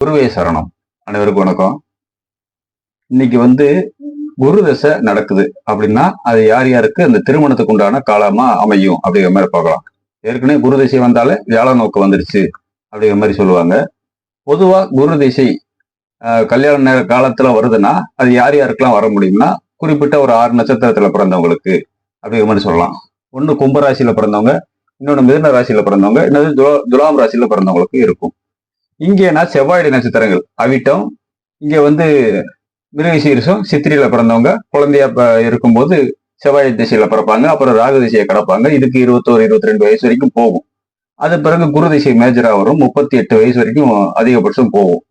குருவே சரணம். அனைவருக்கும் வணக்கம். இன்னைக்கு வந்து குரு தசை நடக்குது அப்படின்னா அது யார் யாருக்கு? அந்த திருமணத்துக்கு உண்டான காலமா அமையும் அப்படிங்கிற மாதிரி பார்க்கலாம். ஏற்கனவே குரு திசை வந்தாலே வியாழ நோக்கு வந்துருச்சு அப்படிங்கிற மாதிரி சொல்லுவாங்க. பொதுவா குரு திசை ஆஹ், கல்யாண நேர காலத்துல வருதுன்னா அது யார் யாருக்கெல்லாம் வர முடியும்னா குறிப்பிட்ட ஒரு ஆறு நட்சத்திரத்துல பிறந்தவங்களுக்கு அப்படிங்கிற மாதிரி சொல்லலாம். ஒண்ணு கும்பராசியில பிறந்தவங்க இன்னொன்னு மிதுன ராசியில பிறந்தவங்க இன்னொரு துலாம் ராசியில பிறந்தவங்களுக்கு இருக்கும். இங்கேனா செவ்வாயுடைய நட்சத்திரங்கள். அவிட்டம். இங்க வந்து மிருகசீரிசம் சித்திரையில பிறந்தவங்க குழந்தையா இருக்கும்போது செவ்வாய் திசையில பிறப்பாங்க அப்புறம் ராகு திசையை கடப்பாங்க. இதுக்கு இருபத்தோரு இருபத்தி ரெண்டு வயசு வரைக்கும் போகும். அது பிறகு குரு திசை மேஜரா வரும். முப்பத்தி எட்டு வயசு வரைக்கும் அதிகபட்சம் போகும்.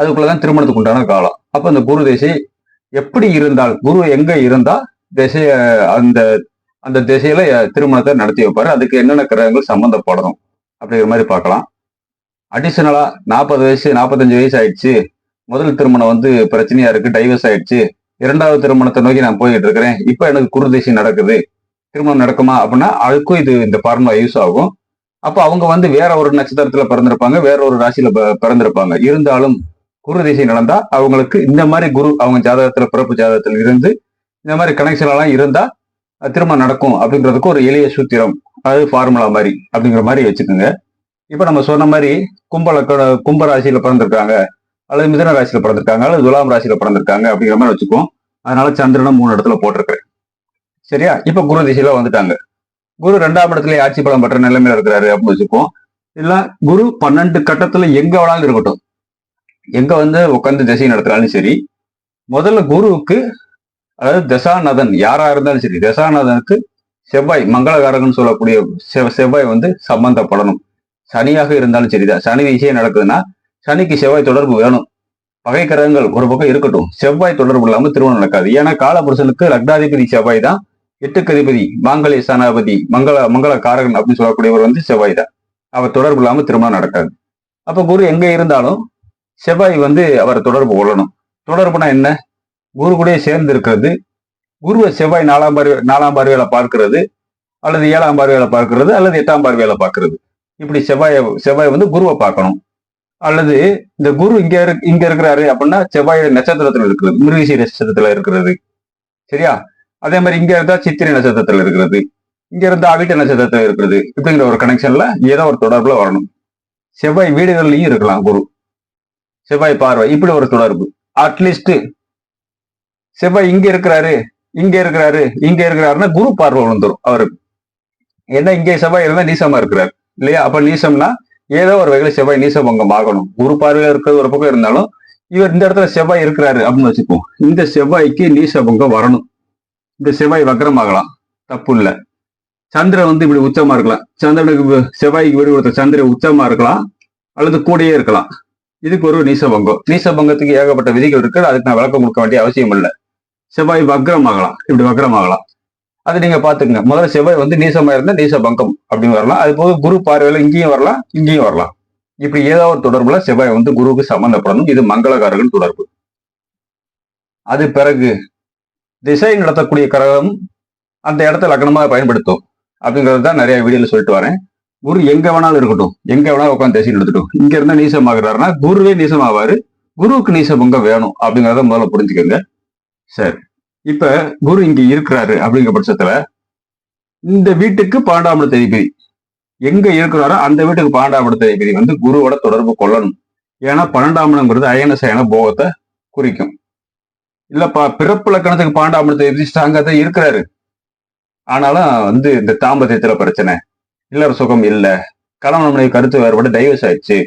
அதுக்குள்ளதான் திருமணத்துக்கு உண்டான காலம். அப்ப அந்த குரு திசை எப்படி இருந்தால் குரு எங்க இருந்தா திசைய அந்த அந்த திசையில திருமணத்தை நடத்தி வைப்பாரு. அதுக்கு என்னென்ன கிரகங்கள் சம்பந்தப்படணும்? அப்படிங்கிற மாதிரி பார்க்கலாம். அடிஷனலா நாற்பது வயசு நாற்பத்தஞ்சு வயசு ஆயிடுச்சு. முதல் திருமணம் வந்து பிரச்சனையா இருக்கு டைவர்ஸ் ஆயிடுச்சு. இரண்டாவது திருமணத்தை நோக்கி நான் போயிட்டு இருக்கிறேன். இப்போ எனக்கு குருதிசை நடக்குது. திருமணம் நடக்குமா அப்படின்னா அதுக்கும் இது இந்த ஃபார்முலா யூஸ் ஆகும். அப்போ அவங்க வந்து வேற ஒரு நட்சத்திரத்துல பிறந்திருப்பாங்க வேற ஒரு ராசியில பிறந்திருப்பாங்க. இருந்தாலும் குரு திசை நடந்தா அவங்களுக்கு இந்த மாதிரி குரு அவங்க ஜாதகத்துல பிறப்பு ஜாதகத்துல இருந்து இந்த மாதிரி கனெக்ஷன் எல்லாம் இருந்தா திருமணம் நடக்கும் அப்படின்றதுக்கு ஒரு எளிய சூத்திரம். அதாவது ஃபார்முலா மாதிரி அப்படிங்கிற மாதிரி வச்சுக்கோங்க. இப்போ நம்ம சொன்ன மாதிரி கும்பலக்க கும்ப ராசியில பிறந்திருக்காங்க. அல்லது மிதன ராசியில பிறந்திருக்காங்க. அல்லது துலாம் ராசியில பிறந்திருக்காங்க அப்படிங்கிற மாதிரி வச்சுக்கோம் அதனால சந்திரனை மூணு இடத்துல போட்டிருக்கிறேன். சரியா? இப்போ குரு திசையில வந்துட்டாங்க. குரு ரெண்டாம் இடத்துல ஆட்சி பலம் பெற்ற நிலைமையில இருக்கிறாரு அப்படின்னு வச்சுக்கோம் இல்ல குரு பன்னெண்டு கட்டத்துல எங்க வேணாலும் இருக்கட்டும். எங்க வந்து உட்காந்து திசை நடத்தினாலும் சரி முதல்ல குருவுக்கு அதாவது தசாநாதன் யாரா இருந்தாலும் சரி தசாநாதனுக்கு செவ்வாய் மங்களகாரகன் சொல்லக்கூடிய செவ்வாய் வந்து சம்பந்தப்படணும். சனியாக இருந்தாலும் சரிதான். சனி விஷயம் நடக்குதுன்னா சனிக்கு செவ்வாய் தொடர்பு வேணும். பகை கிரகங்கள் ஒரு பக்கம் இருக்கட்டும். செவ்வாய் தொடர்பு இல்லாமல் திருமணம் நடக்காது. ஏன்னா காலபுருஷனுக்கு லக்னாதிபதி செவ்வாய் தான். எட்டுக்கு அதிபதி சனாபதி மங்கள மங்கள காரகன் அப்படின்னு சொல்லக்கூடியவர் வந்து செவ்வாய் தான். அவர் தொடர்பு இல்லாமல் திருமணம் நடக்காது. அப்ப குரு எங்க இருந்தாலும் செவ்வாய் வந்து அவரை தொடர்பு கொள்ளணும். தொடர்புனா என்ன? குரு கூட சேர்ந்து இருக்கிறது. குருவை செவ்வாய் நாலாம் பார்வை நாலாம் பார்வையில பார்க்கிறது அல்லது ஏழாம் பார்வையில பார்க்கிறது அல்லது எட்டாம் பார்வையில பார்க்கிறது. இப்படி செவ்வாய் செவ்வாய் வந்து குருவை பார்க்கணும். அல்லது இந்த குரு இங்க இங்க இருக்கிறாரு அப்படின்னா செவ்வாய் நட்சத்திரத்துல இருக்கிறது மிருகசி நட்சத்திரத்துல இருக்கிறது. சரியா? அதே மாதிரி இங்க இருந்தா சித்திரை நட்சத்திரத்துல இருக்கிறது. இங்க இருந்தா அவிட்ட நட்சத்திரத்துல இருக்கிறது. இப்படிங்கிற ஒரு கனெக்ஷன்ல ஏதோ ஒரு தொடர்புல வரணும். செவ்வாய் வீடுகள்லயும் இருக்கலாம் குரு. செவ்வாய் பார்வை இப்படி ஒரு தொடர்பு. அட்லீஸ்ட் செவ்வாய் இங்க இருக்கிறாரு இங்க இருக்கிறாரு இங்க இருக்கிறாருன்னா குரு பார்வை வந்துடும் அவருக்கு ஏன்னா இங்கே செவ்வாய் இருந்தா நீசமா இருக்கிறாரு. இல்லையா? அப்ப நீசம்னா ஏதோ ஒரு வகையில செவ்வாய் நீசபங்கம் ஆகணும் குரு பார்வையில இருக்கிறது ஒரு பக்கம் இருந்தாலும் இவர் இந்த இடத்துல செவ்வாய் இருக்கிறாரு அப்படின்னு வச்சுப்போம் இந்த செவ்வாய்க்கு நீசபங்கம் வரணும். இந்த செவ்வாய் வக்ரம் ஆகலாம். தப்பு இல்லை. சந்திரன் வந்து இப்படி உச்சமா இருக்கலாம். சந்திரனுக்கு செவ்வாய்க்கு வீடு கொடுத்த சந்திரன் உச்சமா இருக்கலாம். அல்லது கூடயே இருக்கலாம். இதுக்கு ஒரு நீசபங்கம் நீசபங்கத்துக்கு ஏகப்பட்ட விதிகள் இருக்கு அதுக்கு நான் விளக்கம் கொடுக்க வேண்டிய அவசியம் இல்லை. செவ்வாய் வக்ரம் ஆகலாம். இப்படி வக்ரம் ஆகலாம். அது நீங்க பாத்துக்கங்க முதல்ல செவ்வாய் வந்து நீசமா இருந்தா நீச பங்கம் அப்படின்னு வரலாம். அது போக குரு பார்வையில இங்கேயும் வரலாம் இங்கேயும் வரலாம். இப்படி ஏதோ ஒரு தொடர்புல செவ்வாய் வந்து குருவுக்கு சம்பந்தப்படணும். இது மங்களகாரகன் தொடர்பு. அது பிறகு திசை நடத்தக்கூடிய கிரகம் அந்த இடத்த லக்னமாக பயன்படுத்தும் அப்படிங்கிறது தான் நிறைய வீடியோல சொல்லிட்டு வரேன். குரு எங்க வேணாலும் இருக்கட்டும். எங்க வேணாலும் உட்காந்து திசை நடத்தட்டும். இங்க இருந்தா நீசமாகிறாருன்னா குருவே நீசமாவாரு. குருவுக்கு நீச பங்கம் வேணும் அப்படிங்கிறத முதல்ல புரிஞ்சுக்கோங்க. சரி. இப்ப குரு இங்க இருக்கிறாரு அப்படிங்கிற பட்சத்துல இந்த வீட்டுக்கு பன்னெண்டாம் இடத்த அதிபதி எங்க இருக்கிறாரோ அந்த வீட்டுக்கு பன்னெண்டாம் இடத்த அதிபதி வந்து குருவோட தொடர்பு கொள்ளணும். ஏன்னா பன்னெண்டாம் இடம்ங்கிறது அயன சயன போகத்தை குறிக்கும். இல்லப்பா பிறப்பு லக்கணத்துக்கு பன்னெண்டாம் இடத்த அதிபதி ஸ்ட்ராங்கா தான் இருக்கிறாரு. ஆனாலும் வந்து இந்த தாம்பத்தியத்துல பிரச்சனை. இல்லற சுகம் இல்லை. கணவன் மனைவி கருத்து வேறுபாடு டைவர்ஸ் ஆயிடுச்சு.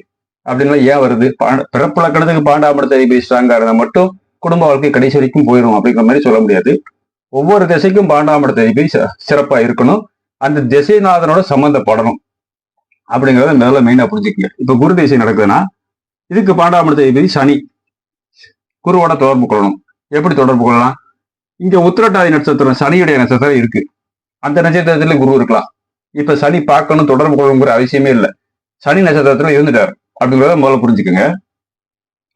அப்படின்லாம் ஏன் வருது? பிறப்பு லக்கணத்துக்கு பன்னெண்டாம் இடத்த அதிபதி ஸ்ட்ராங்கா இருந்தா மட்டும் குடும்ப வாழ்க்கை கடைசி வரைக்கும் போயிடும் அப்படிங்கிற மாதிரி சொல்ல முடியாது. ஒவ்வொரு திசைக்கும் பாண்டாமடத்தை அதிபதி சிறப்பா இருக்கணும். அந்த திசைநாதனோட சம்பந்தப்படணும் அப்படிங்கறத முதல்ல மெயினா புரிஞ்சுக்கங்க. இப்ப குரு திசை நடக்குதுன்னா இதுக்கு பாண்டாமடத்தை அதிபதி சனி குருவோட தொடர்பு கொள்ளணும். எப்படி தொடர்பு கொள்ளலாம்? இங்க உத்திரட்டாதி நட்சத்திரம் சனியுடைய நட்சத்திரம் இருக்கு. அந்த நட்சத்திரத்துல குரு இருக்கலாம். இப்ப சனி பார்க்கணும் தொடர்பு கொள்ளணுங்கிற அவசியமே இல்லை. சனி நட்சத்திரத்துல இருந்துட்டார். அப்படிங்கிறத முதல்ல புரிஞ்சுக்கோங்க.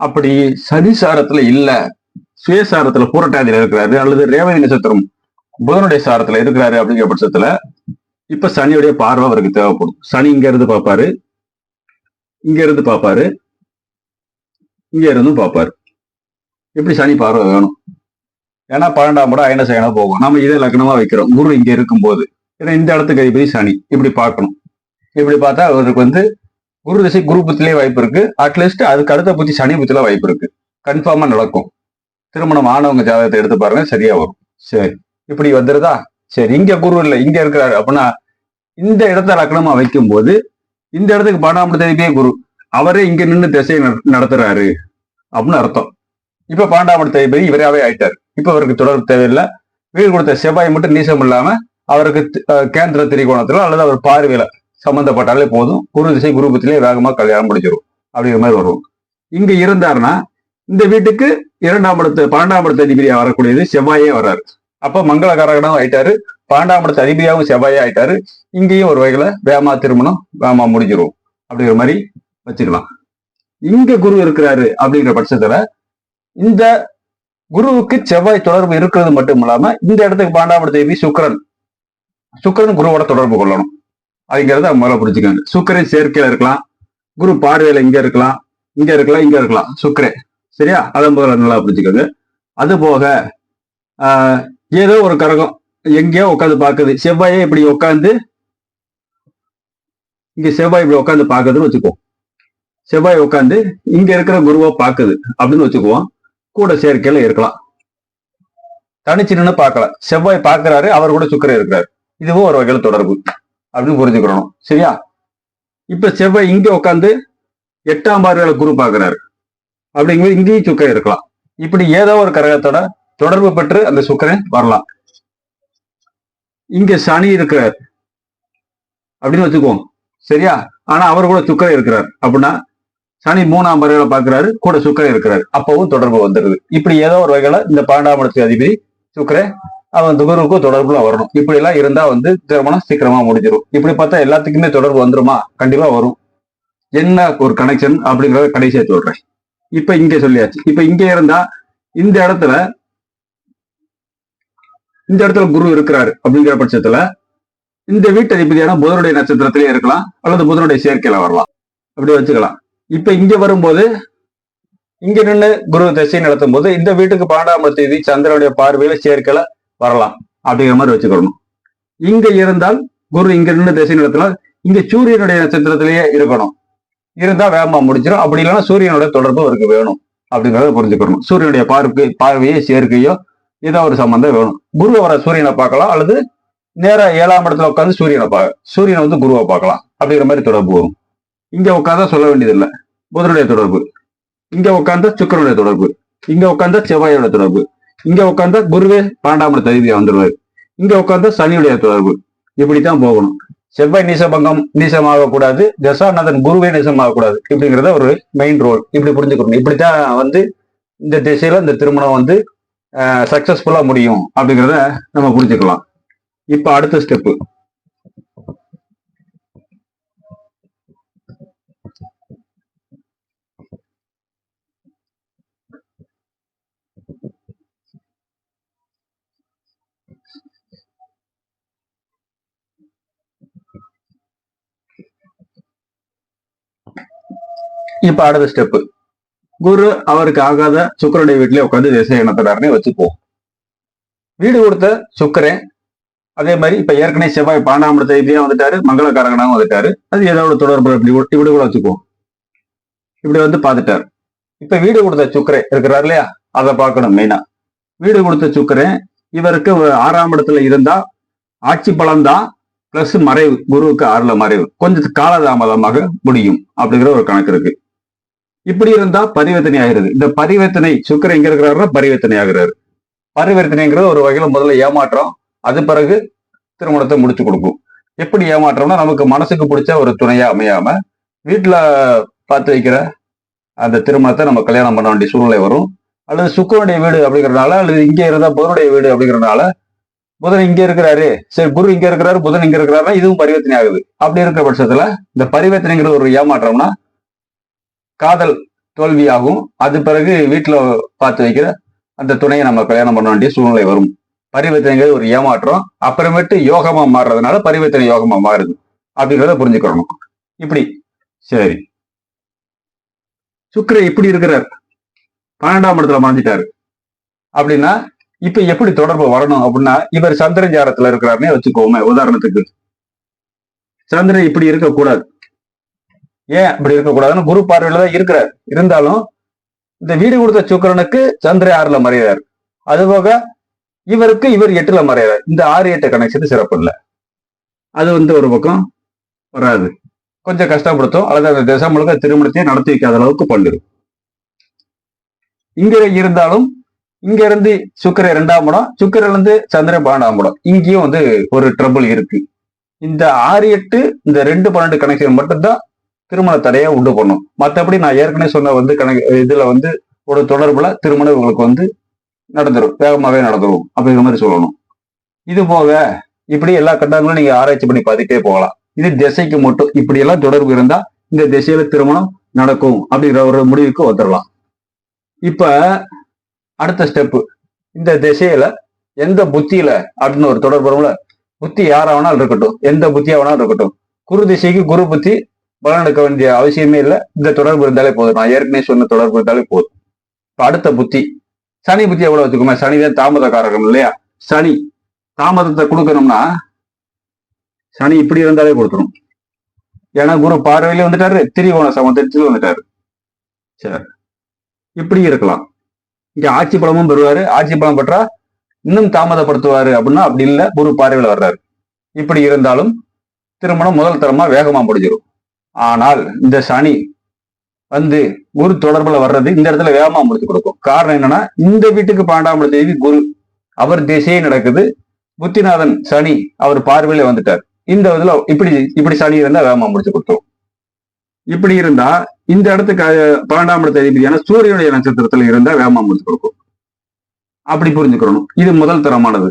அப்படி சனி சாரத்துல இல்லை. சுயசாரத்துல பூரட்டாதியில இருக்கிறாரு அல்லது ரேவதி நட்சத்திரம் புதனுடைய சாரத்துல இருக்கிறாரு அப்படிங்கிற பட்சத்துல இப்ப சனியுடைய பார்வை அவருக்கு தேவைப்படும். சனி இங்க இருந்து பார்ப்பாரு. இங்க இருந்து பார்ப்பாரு. இங்க இருந்தும் பார்ப்பாரு. எப்படி சனி பார்வை வேணும்? ஏன்னா பன்னெண்டாம் படம் அயன சயனா போகும். நம்ம இதே லக்னமா வைக்கிறோம். குரு இங்க இருக்கும்போது. ஏன்னா இந்த இடத்துக்கு அதிபதி சனி. இப்படி பார்க்கணும். இப்படி பார்த்தா அவருக்கு வந்து குரு திசை குரு புத்திலே வாய்ப்பு இருக்கு. அட்லீஸ்ட் அதுக்கு அடுத்த புத்தி சனி புத்தில வாய்ப்பு இருக்கு. கன்ஃபார்மா நடக்கும். திருமணம் ஆனவங்க ஜாதகத்தை எடுத்து பாருங்க சரியா வரும். சரி. இப்படி வந்துருதா? சரி. இங்க குரு இல்லை இங்க இருக்கிறாரு அப்படின்னா இந்த இடத்த லக்னமா வைக்கும் போது இந்த இடத்துக்கு பன்னெண்டாம் தேதியே குரு அவரே இங்க நின்று திசையை நடத்துறாரு அப்படின்னு அர்த்தம். இப்ப பன்னெண்டாம் தேதி இவராவே ஆயிட்டாரு. இப்ப அவருக்கு தொடர்பு தேவையில்லை. வீடு கொடுத்த செவ்வாய் மட்டும் நீசம் இல்லாம அவருக்கு கேந்திர திரிகோணத்துல அல்லது அவர் பார்வையில சம்பந்தப்பட்டாலே போதும். குரு திசை குருபத்திலே வேகமா கல்யாணம் முடிச்சிடும் அப்படிங்கிற மாதிரி வரும். இங்க இருந்தாருன்னா இந்த வீட்டுக்கு இரண்டாம் இடத்து பன்னெண்டாம் இடத்து அதிபதியா வரக்கூடியது செவ்வாயே வர்றாரு. அப்ப மங்களகரகனும் ஆயிட்டாரு. பன்னெண்டாம் இடத்து அதிபதியாகவும் செவ்வாயே ஆயிட்டாரு. இங்கேயும் ஒரு வகையில வேமா திருமணம் வேமா முடிஞ்சிரும். அப்படிங்கிற மாதிரி வச்சுக்கலாம். இங்க குரு இருக்கிறாரு அப்படிங்கிற பட்சத்துல இந்த குருவுக்கு செவ்வாய் தொடர்பு இருக்கிறது மட்டும் இல்லாம இந்த இடத்துக்கு பன்னெண்டாம் தேவி சுக்கரன். சுக்கரன் குருவோட தொடர்பு கொள்ளணும். அப்படிங்கிறத முதல்ல புரிஞ்சுக்காங்க. சுக்கரன் சேர்க்கையில இருக்கலாம். குரு பார்வையில இங்க இருக்கலாம். இங்க இருக்கலாம் இங்க இருக்கலாம். சுக்கிரே சரியா? அதை முதல்ல நல்லா புரிஞ்சுக்கோங்க. அது போக ஆஹ், ஏதோ ஒரு கரகம் எங்கேயோ உட்காந்து பார்க்குது. செவ்வாயே இப்படி உட்காந்து இங்க செவ்வாய் இப்படி உட்காந்து பார்க்குதுன்னு வச்சுக்கோ. செவ்வாய் உட்காந்து இங்க இருக்கிற குருவை பார்க்குது அப்படின்னு வச்சுக்குவோம். கூட சேர்க்கையில இருக்கலாம். தனிச்சு நின்று பார்க்கலாம் செவ்வாய் பார்க்கறாரு அவர் கூட சுக்கரை இருக்கிறாரு. இதுவும் ஒரு வகையில் தொடர்பு அப்படின்னு புரிஞ்சுக்கிறோம் சரியா? இப்ப செவ்வாய் இங்க உட்காந்து எட்டாம் பார்வையில குரு பாக்குறாரு அப்படிங்கும்போது இங்கேயும் சுக்கரன் இருக்கலாம். இப்படி ஏதோ ஒரு கரகத்தோட தொடர்பு பெற்று அந்த சுக்கரன் வரலாம். இங்க சனி இருக்கிறார். அப்படின்னு வச்சுக்குவோம். சரியா? ஆனா அவர் கூட சுக்கரன் இருக்கிறார். அப்படின்னா சனி மூணாம் பறவையில பாக்குறாரு கூட சுக்கரன் இருக்கிறாரு. அப்பவும் தொடர்பு வந்துருது இப்படி ஏதோ ஒரு வகையில இந்த பன்னெண்டாம் இடத்து அதிபதி சுக்கரன் அவன் துகருக்கும் தொடர்புல வரணும். இப்படி எல்லாம் இருந்தா வந்து திருமணம் சீக்கிரமா முடிஞ்சிடும். இப்படி பார்த்தா எல்லாத்துக்குமே தொடர்பு வந்துருமா? கண்டிப்பா வரும். என்ன ஒரு கனெக்ஷன் அப்படிங்கறத கடைசியா சொல்றேன். இப்ப இங்க சொல்லியாச்சு. இப்ப இங்க இருந்தா இந்த இடத்துல இந்த இடத்துல குரு இருக்கிறாரு அப்படிங்கிற பட்சத்துல இந்த வீட்டு அதிபதியான புதனுடைய நட்சத்திரத்திலே இருக்கலாம் அல்லது புதனுடைய சேர்க்கையில வரலாம். அப்படி வச்சுக்கலாம். இப்ப இங்க வரும்போது இங்க நின்று குரு திசை நடத்தும் போது இந்த வீட்டுக்கு பன்னெண்டாம் தேதி சந்திரனுடைய பார்வையில சேர்க்கையில வரலாம் அப்படிங்கிற மாதிரி வச்சுக்கணும். இங்க இருந்தால் குரு இங்க நின்று திசை நடத்தினால் இங்க சூரியனுடைய நட்சத்திரத்திலேயே இருக்கணும். இருந்தா வேகமா முடிச்சிடும் அப்படி இல்லைன்னா சூரியனுடைய தொடர்பு அவருக்கு வேணும். அப்படிங்கிறத புரிஞ்சுக்கணும். சூரியனுடைய பார்வை பார்வையோ சேர்க்கையோ ஏதோ ஒரு சம்பந்தம் வேணும். குருவை வர சூரியனை பார்க்கலாம். அல்லது நேராக ஏழாம் இடத்துல உட்காந்து சூரியனை பார்க்க சூரியனை வந்து குருவை பார்க்கலாம். அப்படிங்கிற மாதிரி தொடர்பு வரும். இங்க உட்காந்தா சொல்ல வேண்டியதில்லை. புதனுடைய தொடர்பு. இங்க உட்காந்தா சுக்கரனுடைய தொடர்பு. இங்க உட்காந்தா செவ்வாயோட தொடர்பு. இங்க உட்காந்தா குருவே பன்னெண்டாம் இடத்த அதிபதியா வந்துடுவார் இங்க உட்காந்தா சனியுடைய தொடர்பு. இப்படித்தான் போகணும். செவ்வாய் நீசபங்கம் நீசமாக கூடாது தசாநாதன் குருவே நீசமாக கூடாது இப்படிங்கிறத ஒரு மெயின் ரோல் இப்படி புரிஞ்சுக்கணும். இப்படித்தான் வந்து இந்த திசையில இந்த திருமணம் வந்து சக்சஸ்ஃபுல்லா முடியும். அப்படிங்கிறத நம்ம புரிஞ்சுக்கலாம். இப்ப அடுத்த ஸ்டெப்பு இப்ப அடுத்த ஸ்டெப் குரு அவருக்கு ஆகாத சுக்கரனுடைய வீட்டிலே உட்காந்து திசை நடத்துறாருன்னு வச்சுப்போம். வீடு கொடுத்த சுக்கரன் அதே மாதிரி இப்ப ஏற்கனவே செவ்வாய் பன்னெண்டாம் இடத்த வந்துட்டாரு மங்களக்காரகனாகவும் வந்துட்டாரு. அது ஏதோ ஒரு தொடர்பு இப்படி இப்படி கூட வச்சுக்குவோம் இப்படி வந்து பார்த்துட்டாரு. இப்ப வீடு கொடுத்த சுக்கரே இருக்கிறார் இல்லையா? அதை பார்க்கணும் மெயினா வீடு கொடுத்த சுக்கரன் இவருக்கு ஆறாம் இடத்துல இருந்தா ஆட்சி பலம் தான் பிளஸ் மறைவு குருவுக்கு ஆறுல மறைவு. கொஞ்சம் காலதாமதமாக முடியும் அப்படிங்கிற ஒரு கணக்கு இருக்கு. இப்படி இருந்தா பரிவர்த்தனை ஆகிறது. இந்த பரிவர்த்தனை சுக்கர எங்க இருக்கிறாருன்னா பரிவர்த்தனை ஆகிறாரு பரிவர்த்தனைங்கிறது ஒரு வகையில முதல்ல ஏமாற்றம் அது பிறகு திருமணத்தை முடிச்சு கொடுக்கும். எப்படி ஏமாற்றம்னா நமக்கு மனசுக்கு பிடிச்ச ஒரு துணையா அமையாம வீட்டுல பார்த்து வைக்கிற அந்த திருமணத்தை நம்ம கல்யாணம் பண்ண வேண்டிய சூழ்நிலை வரும். அல்லது சுக்கரனுடைய வீடு அப்படிங்கிறனால அல்லது இங்க இருந்தா புதனுடைய வீடு அப்படிங்கிறனால புதன் இங்க இருக்கிறாரு. சரி குரு இங்க இருக்கிறாரு புதன் இங்க இருக்கிறாருன்னா இதுவும் பரிவர்த்தனை ஆகுது. அப்படி இருக்கிற பட்சத்துல இந்த பரிவர்த்தனைங்கிறது ஒரு ஏமாற்றம்னா காதல் தோல்வியாகும். அது பிறகு வீட்டுல பார்த்து வைக்கிற அந்த துணையை நம்ம கல்யாணம் பண்ண வேண்டிய சூழ்நிலை வரும். பரிவர்த்தனைங்கிறது ஒரு ஏமாற்றம். அப்புறமேட்டு யோகமா மாறுறதுனால பரிவர்த்தனை யோகமா மாறுது. அப்படிங்கிறத புரிஞ்சுக்கணும். இப்படி. சரி. சுக்கர இப்படி இருக்கிறார். பன்னெண்டாம் இடத்துல மறைஞ்சிட்டாரு. அப்படின்னா இப்ப எப்படி தொடர்பு வரணும் அப்படின்னா இவர் சந்திரன் ஜாரத்துல இருக்கிறாருன்னே வச்சுக்கோமே உதாரணத்துக்கு. சந்திரன் இப்படி இருக்கக்கூடாது. ஏன் அப்படி இருக்கக்கூடாதுன்னு குரு பார்வையில தான் இருக்கிறார். இருந்தாலும் இந்த வீடு கொடுத்த சுக்கரனுக்கு சந்திர ஆறுல மறையிறார் அதுபோக இவருக்கு இவர் எட்டுல மறையிறார் இந்த ஆறு எட்டு கனெக்ஷன் சிறப்பு இல்லை. அது வந்து ஒரு பக்கம் வராது. கொஞ்சம் கஷ்டப்படுத்தும். அல்லது அந்த திசை முழுக்க திருமணத்தையே நடத்தி வைக்காத அளவுக்கு பண்ணிடும். இங்க இருந்தாலும் இங்க இருந்து சுக்கிரன் இரண்டாம் இடம் சுக்கிரன் இருந்து சந்திரன் பன்னெண்டாம் இடம். இங்கேயும் வந்து ஒரு ட்ரபிள் இருக்கு. இந்த ஆறு எட்டு இந்த ரெண்டு பன்னெண்டு கனெக்ஷன் மட்டும்தான் திருமண தடையை உண்டு பண்ணும். மற்றபடி நான் ஏற்கனவே சொன்ன வந்து கணக்கு இதுல வந்து ஒரு தொடர்புல திருமணம் இவங்களுக்கு வந்து நடந்துடும் வேகமாகவே நடந்துடும் அப்படிங்கிற மாதிரி சொல்லணும். இது போக இப்படி எல்லா கட்டங்களும் நீங்க ஆராய்ச்சி பண்ணி பார்த்துட்டே போகலாம். இது திசைக்கு மட்டும் இப்படி எல்லாம் தொடர்பு இருந்தா இந்த திசையில திருமணம் நடக்கும் அப்படிங்கிற ஒரு முடிவுக்கு வந்துடலாம் இப்ப அடுத்த ஸ்டெப்பு இந்த திசையில எந்த புத்தியில அப்படின்னு ஒரு தொடர்புல புத்தி யாராவனாலும் இருக்கட்டும். எந்த புத்தியாவனாலும் இருக்கட்டும். குரு திசைக்கு குரு புத்தி பலன் எடுக்க வேண்டிய அவசியமே இல்லை. இந்த தொடர்பு இருந்தாலே போதும். நான் ஏற்கனவே சொன்ன தொடர்பு இருந்தாலே போதும். இப்ப அடுத்த புத்தி. சனி புத்தி எவ்வளவு வச்சுக்கோமே? சனி தான் தாமதக்காரகம் இல்லையா? சனி தாமதத்தை கொடுக்கணும்னா சனி இப்படி இருந்தாலே கொடுத்துரும். ஏன்னா குரு பார்வையிலே வந்துட்டாரு திரிகோண சமத்தில் வந்துட்டாரு. சரி. இப்படி இருக்கலாம். இங்க ஆட்சி பலமும் பெறுவாரு. ஆட்சி பலம் பெற்றா இன்னும் தாமதப்படுத்துவாரு அப்படின்னா அப்படி இல்லை. குரு பார்வையில வர்றாரு. இப்படி இருந்தாலும் திருமணம் முதல் தரமா வேகமா முடிஞ்சிடும் ஆனால் இந்த சனி வந்து குரு தொடர்புல வர்றது இந்த இடத்துல வேகமா முடிச்சு கொடுக்கும். காரணம் என்னன்னா இந்த வீட்டுக்கு பன்னெண்டாம் தேதி குரு அவர் திசையே நடக்குது. புத்திநாதன் சனி அவர் பார்வையில வந்துட்டார். இந்த இதுல இப்படி இப்படி சனி இருந்தா வேகமா முடிச்சு கொடுத்துரும். இப்படி இருந்தா இந்த இடத்துக்கு பன்னெண்டாம் இடத்து அதிபதியான சூரியனுடைய நட்சத்திரத்துல இருந்தா வேகமா முடிச்சு கொடுக்கும். அப்படி புரிஞ்சுக்கணும். இது முதல் தரமானது.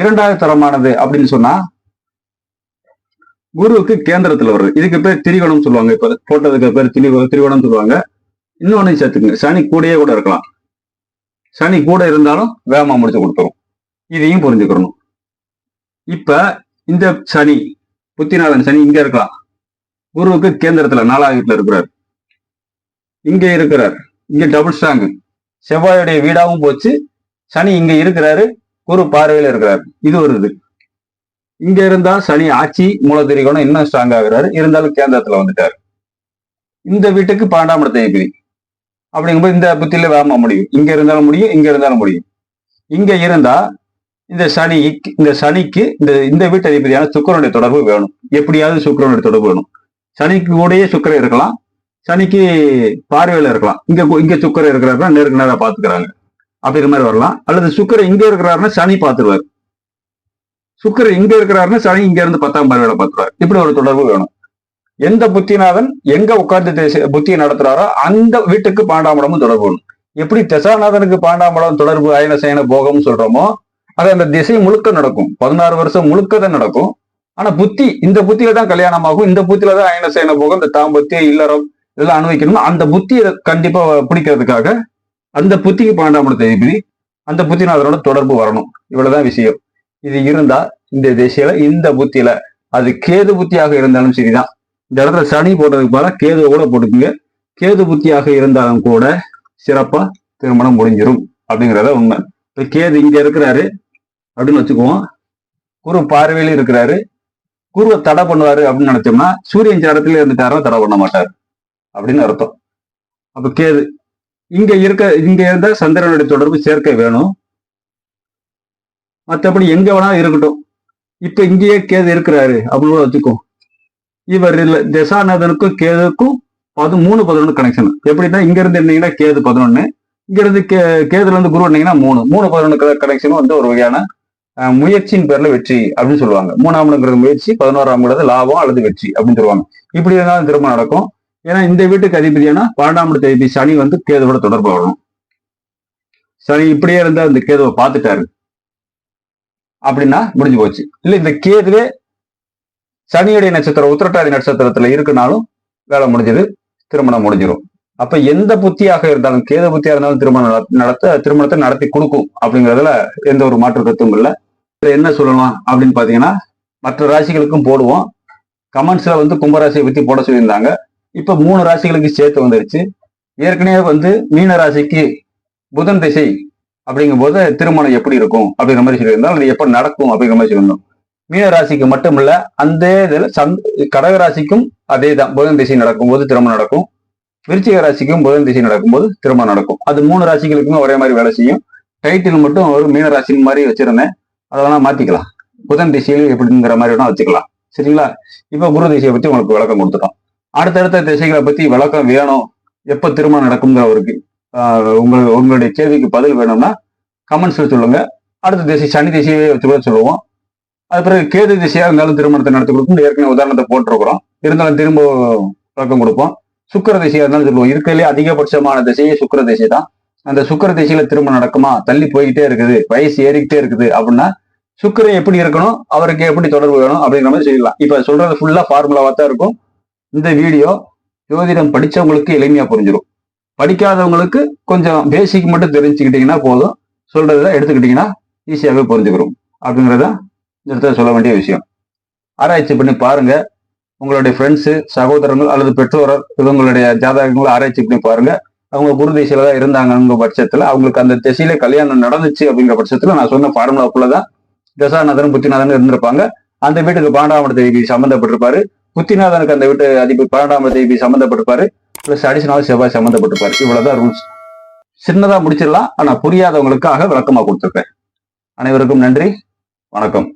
இரண்டாவது தரமானது அப்படின்னு சொன்னா குருவுக்கு கேந்திரத்துல வருது இதுக்கு பேர் திரிகோணம் சொல்லுவாங்க இப்ப. போட்டதுக்கு பேர் திரி திரிகோணம் சொல்லுவாங்க. இன்னொன்னு சேர்த்துக்குங்க. சனி கூடயே கூட இருக்கலாம். சனி கூட இருந்தாலும் வேகமா முடிச்சு கொடுத்துரும். இதையும் புரிஞ்சுக்கணும். இப்ப இந்த சனி புத்திநாதன் சனி இங்க இருக்கலாம். குருவுக்கு கேந்திரத்துல நாலாவது வீட்டுல இருக்கிறார். இங்க இருக்கிறார். இங்க டபுள் ஸ்ட்ராங் செவ்வாயுடைய வீடாவும் போச்சு. சனி இங்க இருக்கிறாரு. குரு பார்வையில இருக்கிறார். இது ஒரு இது. இங்க இருந்தா சனி ஆட்சி மூலத்திரிகோணம் இன்னும் ஸ்ட்ராங் ஆகுறாரு. இருந்தாலும் கேந்திரத்துல வந்துட்டாரு. இந்த வீட்டுக்கு பன்னெண்டாம் இடத்த அதிபதி அப்படிங்கும்போது இந்த புத்தியில வேகமா முடியும். இங்க இருந்தாலும் முடியும் இங்க இருந்தாலும் முடியும். இங்க இருந்தா இந்த சனி இந்த சனிக்கு இந்த இந்த வீட்டு அதிபதியான சுக்கிரனுடைய தொடர்பு வேணும். எப்படியாவது சுக்கிரனுடைய தொடர்பு வேணும். சனிக்கு கூடயே சுக்கரன் இருக்கலாம். சனிக்கு பார்வையில இருக்கலாம். இங்க இங்க சுக்கரன் இருக்கிறாருன்னா நேருக்கு நேராக பாத்துக்கிறாங்க அப்படிங்கிற மாதிரி வரலாம். அல்லது சுக்கரன் இங்க இருக்கிறாருன்னா சனி பாத்துருவாரு சுக்கிரன் இங்க இருக்கிறாருன்னு சனி இங்க இருந்து பத்தாம் பார்வையில பாத்துருவார் இப்படி ஒரு தொடர்பு வேணும். எந்த புத்திநாதன் எங்க உட்கார்ந்து புத்தியை நடத்துறாரோ அந்த வீட்டுக்கு பாண்டாம்மடமும் தொடர்பு வேணும். எப்படி தசாநாதனுக்கு பாண்டாமடம் தொடர்பு அயன சயன போகம்னு சொல்றோமோ அது அந்த திசை முழுக்க நடக்கும். பதினாறு வருஷம் முழுக்க தான் நடக்கும். ஆனா புத்தி இந்த புத்தியில தான் கல்யாணம் ஆகும் இந்த புத்தியில தான் அயன சயன போகம் இந்த தாம்பத்தியம் இல்லறம் இதெல்லாம் அனுபவிக்கணும் அந்த புத்தியை கண்டிப்பா பிடிக்கிறதுக்காக அந்த புத்திக்கு பன்னெண்டாம் இடத்த அந்த புத்திநாதனோட தொடர்பு வரணும். இவ்வளவுதான் விஷயம். இது இருந்தா இந்த திசையில இந்த புத்தியில அது கேது புத்தியாக இருந்தாலும் சரிதான். இந்த இடத்துல சனி போட்டதுக்கு பல கேதுவை கூட போட்டுக்குங்க. கேது புத்தியாக இருந்தாலும் கூட சிறப்பா திருமணம் முடிஞ்சிரும் அப்படிங்கிறத உண்மை. இப்ப கேது இங்க இருக்கிறாரு அப்படின்னு வச்சுக்குவோம். குரு பார்வையில இருக்கிறாரு. குருவை தடை பண்ணுவாரு அப்படின்னு நினைச்சோம்னா சூரியன் சாரத்திலே இருந்துட்டாரோ தடை பண்ண மாட்டார் அப்படின்னு அர்த்தம். அப்ப கேது இங்க இருக்க இங்க இருந்தா சந்திரனுடைய தொடர்பு சேர்க்கை வேணும். மற்றபடி எங்க வேணா இருக்கட்டும். இப்ப இங்கேயே கேது இருக்கிறாரு அப்படின்னு வச்சுக்கோ. இவர் இல்ல தசாநாதனுக்கும் கேதுக்கும் பது மூணு பதினொன்று கனெக்ஷன் எப்படின்னா இங்க இருந்து இருந்தீங்கன்னா கேது பதினொன்னு இங்க இருந்து கே கேதுல இருந்து குரு வந்தீங்கன்னா மூணு. மூணு பதினொன்று கனெக்ஷனும் வந்து ஒரு வகையான முயற்சியின் பேர்ல வெற்றி அப்படின்னு சொல்லுவாங்க. மூணாம் இடங்கிறது முயற்சி பதினோராம் இடது லாபம் அல்லது வெற்றி அப்படின்னு சொல்லுவாங்க. இப்படி இருந்தாலும் திரும்ப நடக்கும். ஏன்னா இந்த வீட்டுக்கு அதிபதியானா பன்னெண்டாம் இடத்து அதிபதி சனி வந்து கேதுவோட தொடர்பு வரணும் சனி இப்படியே இருந்தா அந்த கேதுவை பார்த்துட்டாரு. அப்படின்னா முடிஞ்சு போச்சு. இல்ல இந்த கேதுவே சனியுடைய நட்சத்திரம் உத்திரட்டாதி நட்சத்திரத்துல இருக்குனாலும் வேலை முடிஞ்சது திருமணம் முடிஞ்சிடும் அப்ப எந்த புத்தியாக இருந்தாலும் கேது புத்தியா இருந்தாலும் திருமணம் நட- நடத்த திருமணத்தை நடத்தி கொடுக்கும் அப்படிங்கறதுல எந்த ஒரு மாற்று கருத்தும் இல்லை. என்ன சொல்லலாம் அப்படின்னு பாத்தீங்கன்னா மற்ற ராசிகளுக்கும் போடுவோம். கமெண்ட்ஸ்ல வந்து கும்பராசியை பத்தி போட சொல்லியிருந்தாங்க. இப்ப மூணு ராசிகளுக்கு சேர்த்து வந்துருச்சு. ஏற்கனவே வந்து மீன ராசிக்கு புதன் திசை அப்படிங்கும் போது திருமணம் எப்படி இருக்கும் அப்படிங்கிற மாதிரி சொல்லியிருந்தால் அது எப்போ நடக்கும் அப்படிங்கிற மாதிரி சொல்லியிருந்தோம். மீன ராசிக்கு மட்டும் இல்ல அந்த இதில் சந்த் கடக ராசிக்கும் அதே தான் புதன் திசை நடக்கும்போது திருமணம் நடக்கும். விருச்சிக ராசிக்கும் புதன் திசை நடக்கும்போது திருமணம் நடக்கும். அது மூணு ராசிகளுக்குமே ஒரே மாதிரி வேலை செய்யும். டைட்டில் மட்டும் ஒரு மீன ராசின் மாதிரி வச்சிருந்தேன். அதெல்லாம் மாத்திக்கலாம். புதன் திசையில் எப்படிங்கிற மாதிரி வேணா வச்சுக்கலாம். சரிங்களா? இப்போ குரு திசையை பத்தி உங்களுக்கு விளக்கம் கொடுத்துட்டோம். அடுத்தடுத்த திசைகளை பத்தி விளக்கம் வேணும். எப்போ திருமணம் நடக்குங்கிற ஒரு உங்கள் உங்களுடைய கேள்விக்கு பதில் வேணும்னா கமெண்ட்ஸில் சொல்லுங்க. அடுத்த திசை சனி திசையை வச்சு கூட சொல்லுவோம். அது பிறகு கேது திசையாக இருந்தாலும் திருமணத்தை நடத்தி கொடுக்கும் ஏற்கனவே உதாரணத்தை போட்டிருக்கிறோம். இருந்தாலும் திரும்ப விளக்கம் கொடுப்போம். சுக்கர திசையாக இருந்தாலும் சொல்லுவோம். இருக்கிறதுலே அதிகபட்சமான திசையே சுக்கர திசை தான். அந்த சுக்கர திசையில திரும்ப நடக்குமா? தள்ளி போய்கிட்டே இருக்குது. வயசு ஏறிக்கிட்டே இருக்குது அப்படின்னா சுக்கரன் எப்படி இருக்கணும்? அவருக்கு எப்படி தொடர்பு வேணும்? அப்படிங்கிற மாதிரி செய்யலாம் இப்ப சொல்றது ஃபுல்லா ஃபார்முலாவா தான் இருக்கும். இந்த வீடியோ ஜோதிடம் படிச்சவங்களுக்கு எளிமையா புரிஞ்சிடும் படிக்காதவங்களுக்கு கொஞ்சம் பேசிக் மட்டும் தெரிஞ்சுக்கிட்டீங்கன்னா போதும். சொல்றதை எடுத்துக்கிட்டீங்கன்னா ஈஸியாகவே புரிஞ்சுக்கிறோம். அப்படிங்கிறத இந்த சொல்ல வேண்டிய விஷயம். ஆராய்ச்சி பண்ணி பாருங்க. உங்களுடைய ஃப்ரெண்ட்ஸு சகோதரங்கள் அல்லது பெற்றோரர் இவங்களுடைய ஜாதகங்களை ஆராய்ச்சி பண்ணி பாருங்க. அவங்க குரு திசையில தான் இருந்தாங்க பட்சத்துல அவங்களுக்கு அந்த திசையில கல்யாணம் நடந்துச்சு அப்படிங்கிற பட்சத்துல நான் சொன்ன ஃபார்முலாக்குள்ளதான் தசாநாதனும் புத்திநாதனும் இருந்திருப்பாங்க. அந்த வீட்டுக்கு பாண்டாமட தேவி சம்மந்தப்பட்டிருப்பாரு புத்திநாதனுக்கு அந்த வீட்டு அதிபதி பன்னெண்டாம் தேதி சம்மந்தப்பட்டிருப்பாரு. பிளஸ் அடிஷனல் செவ்வாய் சம்மந்தப்பட்டிருப்பாரு. இவ்வளவுதான் ரூல்ஸ் சின்னதா முடிச்சிடலாம். ஆனா புரியாதவங்களுக்காக விளக்கமா கொடுத்துருக்கேன். அனைவருக்கும் நன்றி. வணக்கம்.